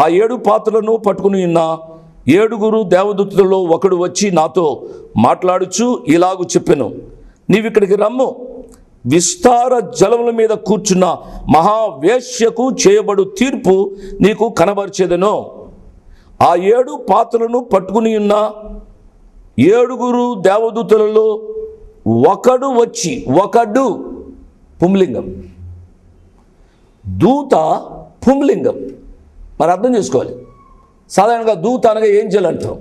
ఆ ఏడు పాత్రలను పట్టుకుని ఉన్న ఏడుగురు దేవదూతులలో ఒకడు వచ్చి నాతో మాట్లాడుచు ఇలాగు నీవు నీవిక్కడికి రమ్ము. విస్తార జలముల మీద కూర్చున్న మహావేశ్యకు చేయబడు తీర్పు నీకు కనబరిచేదను. ఆ ఏడు పాత్రలను పట్టుకుని ఉన్న ఏడుగురు దేవదూతలలో ఒకడు వచ్చి ఒకడు పుంలింగం. దూత పుంలింగం. మరి అర్థం చేసుకోవాలి. సాధారణంగా దూత అనగా ఏంజల్ అంటాం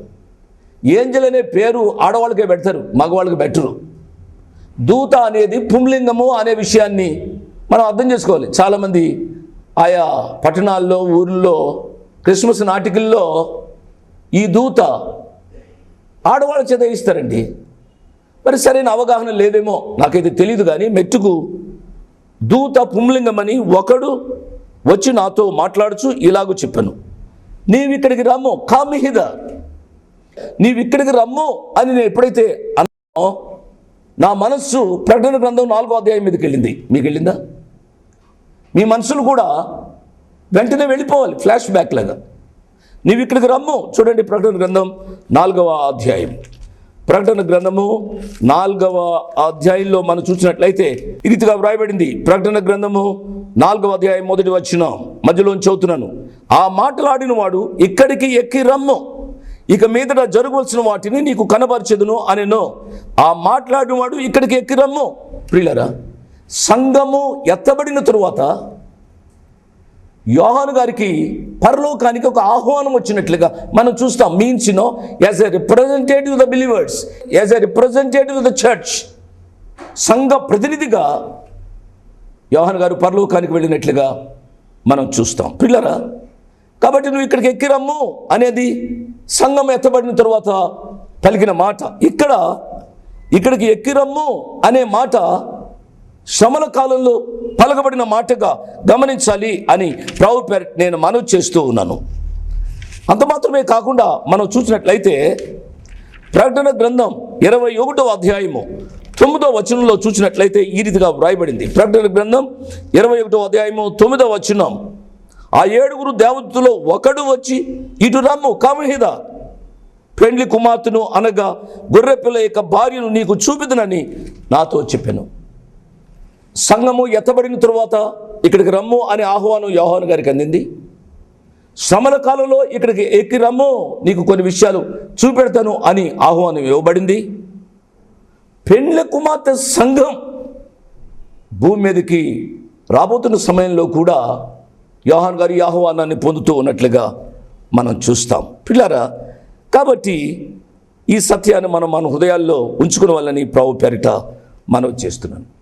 ఏంజల్ అనే పేరు ఆడవాళ్ళకే పెడతారు మగవాళ్ళకి పెట్టరు. దూత అనేది పుంలింగము అనే విషయాన్ని మనం అర్థం చేసుకోవాలి. చాలామంది ఆయా పట్టణాల్లో ఊర్లో క్రిస్మస్ నాటికల్లో ఈ దూత ఆడవాళ్ళ చేత ఇస్తారండి మరి సరైన అవగాహన లేదేమో నాకైతే తెలియదు కానీ మెట్టుకు దూత పుంలింగమని ఒకడు వచ్చి నాతో మాట్లాడుచు ఇలాగూ చెప్పాను. నీవు ఇక్కడికి రమ్ము కామిహిద. నీవు ఇక్కడికి రమ్ము అని నేను ఎప్పుడైతే అన్నానో నా మనస్సు ప్రకటన గ్రంథం నాలుగో అధ్యాయం మీదకి వెళ్ళింది. మీకు వెళ్ళిందా మీ మనసులు కూడా వెంటనే వెళ్ళిపోవాలి ఫ్లాష్ బ్యాక్ లాగా. నీవు ఇక్కడికి రమ్ము చూడండి ప్రకటన గ్రంథం నాలుగవ అధ్యాయం. ప్రకటన గ్రంథము నాలుగవ అధ్యాయంలో మనం చూసినట్లయితే ఈ రీతిగా వ్రాయబడింది. ప్రకటన గ్రంథము నాలుగవ అధ్యాయం మొదటి వచ్చిన మధ్యలో చదువుతున్నాను. ఆ మాటలాడిన వాడు ఇక్కడికి ఎక్కి రమ్ము. ఇక మీదట జరగవలసిన వాటిని నీకు కనబరచెదును అనెను. ఆ మాట్లాడినవాడు ఇక్కడికి ఎక్కి రమ్ము. ప్రియులరా సంఘము ఎత్తబడిన తరువాత యోహాను గారికి పరలోకానికి ఒక ఆహ్వానం వచ్చినట్లుగా మనం చూస్తాం. Means you know as a representative the believers as a representative the church సంఘ ప్రతినిధిగా యోహన్ గారు పరలోకానికి వెళ్ళినట్లుగా మనం చూస్తాం. పిల్లరా కాబట్టి నువ్వు ఇక్కడికి ఎక్కిరమ్ము అనేది సంఘం ఎత్తబడిన తర్వాత పలికిన మాట. ఇక్కడ ఇక్కడికి ఎక్కిరమ్ము అనే మాట శ్రమల కాలంలో పలకబడిన మాటగా గమనించాలి అని ప్రభు పేర నేను మనవి చేస్తూ ఉన్నాను. అంత మాత్రమే కాకుండా మనం చూసినట్లయితే ప్రకటన గ్రంథం ఇరవై ఒకటో అధ్యాయము తొమ్మిదో వచనంలో చూసినట్లయితే ఈ రీతిగా వ్రాయబడింది. ప్రకటన గ్రంథం ఇరవై ఒకటో అధ్యాయము తొమ్మిదో వచనం. ఆ ఏడుగురు దేవతలో ఒకడు వచ్చి ఇటు రమ్ము కామహిద. పెండ్లి కుమార్తెను అనగా గొర్రెపిల్ల యొక్క భార్యను నీకు చూపిదనని నాతో చెప్పాను. సంఘము ఎత్తబడిన తరువాత ఇక్కడికి రమ్ము అనే ఆహ్వానం యోహాను గారికి అందింది. శ్రమల కాలంలో ఇక్కడికి ఎక్కి రమ్ము నీకు కొన్ని విషయాలు చూపెడతాను అని ఆహ్వానం ఇవ్వబడింది. పెండ్ల కుమార్తె సంఘం భూమి మీదకి రాబోతున్న సమయంలో కూడా యోహాన్ గారి ఆహ్వానాన్ని పొందుతూ ఉన్నట్లుగా మనం చూస్తాం. పిల్లారా కాబట్టి ఈ సత్యాన్ని మనం మన హృదయాల్లో ఉంచుకునే వాళ్ళని ప్రభు పేరిట మనం చేస్తున్నాను.